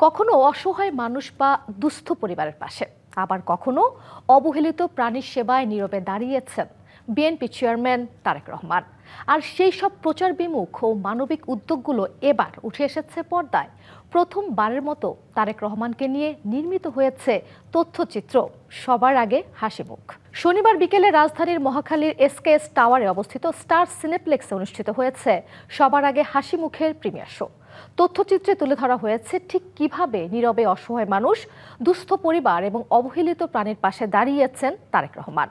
কখনো অসহায় মানুষ বা দুস্থ পরিবারের পাশে। আবার কখনো অবহেলিত প্রাণীর সেবায় নীরবে দাঁড়িয়েছেন বিএনপি চেয়ারম্যান তারেক রহমান। আর সেই সব প্রচার বিমুখ ও মানবিক উদ্যোগগুলো এবার উঠে এসেছে পর্দায়। প্রথমবারের মতো তারেক রহমানকে নিয়ে নির্মিত হয়েছে তথ্যচিত্র। সবার আগে হাসি মুখ। শনিবার বিকেলে রাজধানীর মহাখালীর এসকেএস টাওয়ারে অবস্থিত স্টার সিনেপ্লেক্সে অনুষ্ঠিত হয়েছে সবার আগে হাসি মুখের প্রিমিয়ার শো। তথ্যচিত্রে তুলে ধরা হয়েছে ঠিক কীভাবে নীরবে অসহায় মানুষ, দুস্থ পরিবার এবং অবহেলিত প্রাণীর পাশে দাঁড়িয়েছেন তারেক রহমান।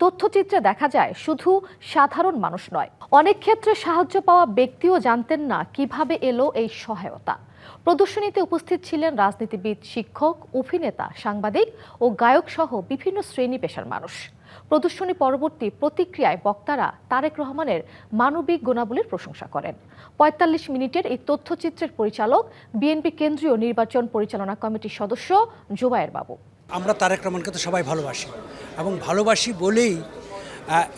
তথ্যচিত্রে দেখা যায় শুধু সাধারণ মানুষ নয়। অনেক ক্ষেত্রে সাহায্য পাওয়া ব্যক্তিও জানতেন না কীভাবে এলো এই সহায়তা। প্রদর্শনীতে উপস্থিত ছিলেন রাজনীতিবিদ, শিক্ষক, অভিনেতা, সাংবাদিক ও গায়ক সহ বিভিন্ন শ্রেণি পেশার মানুষ। প্রদর্শনী পরবর্তী প্রতিক্রিয়ায় বক্তারা তারেক রহমানের মানবিক গুণাবলীর প্রশংসা করেন। পঁয়তাল্লিশ মিনিটের এই তথ্যচিত্রের পরিচালক বিএনপি কেন্দ্রীয় নির্বাচন পরিচালনা কমিটির সদস্য জুবায়ের বাবু। আমরা তারেক রহমানকে তো সবাই ভালোবাসি। এবং ভালোবাসি বলেই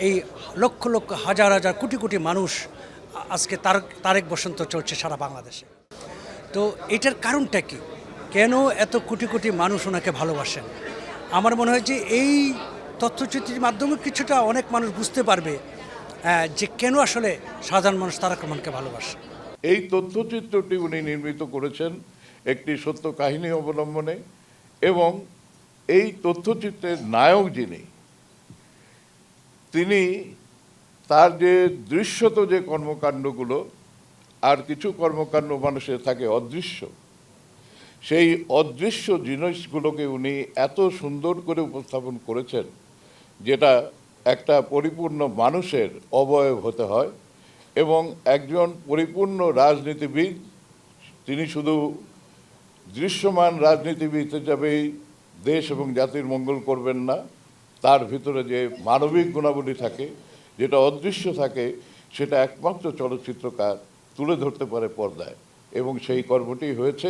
এই লক্ষ লক্ষ হাজার হাজার কোটি কোটি মানুষ আজকে তারক তারেক বসন্ত চলছে সারা বাংলাদেশে। তো এটার কারণটা কি? কেন এত কোটি কোটি মানুষ ওনাকে ভালোবাসেন? আমার মনে হয় যে এই তথ্যচিত্রের মাধ্যমে কিছুটা অনেক মানুষ বুঝতে পারবে যে কেন আসলে সাধারণ মানুষ তারেক রহমানকে ভালোবাসে। এই তথ্যচিত্রটি উনি নির্মিত করেছেন একটি সত্য কাহিনী অবলম্বনে এবং এই তথ্যচিত্রের নায়ক যিনি, তিনি তার যে দৃশ্যত যে কর্মকাণ্ডগুলো আর কিছু কর্মকাণ্ড মানুষের থাকে অদৃশ্য, সেই অদৃশ্য জিনিসগুলোকে উনি এত সুন্দর করে উপস্থাপন করেছেন যেটা একটা পরিপূর্ণ মানুষের অবয়ব হতে হয় এবং একজন পরিপূর্ণ রাজনীতিবিদ, তিনি শুধু দৃশ্যমান রাজনীতিবিদ হিসাবেই দেশ এবং জাতির মঙ্গল করবেন না। তার ভিতরে যে মানবিক গুণাবলী থাকে, যেটা অদৃশ্য থাকে, সেটা একমাত্র চলচ্চিত্রকার তুলে ধরতে পারে পর্দায়। এবং সেই কর্মটি হয়েছে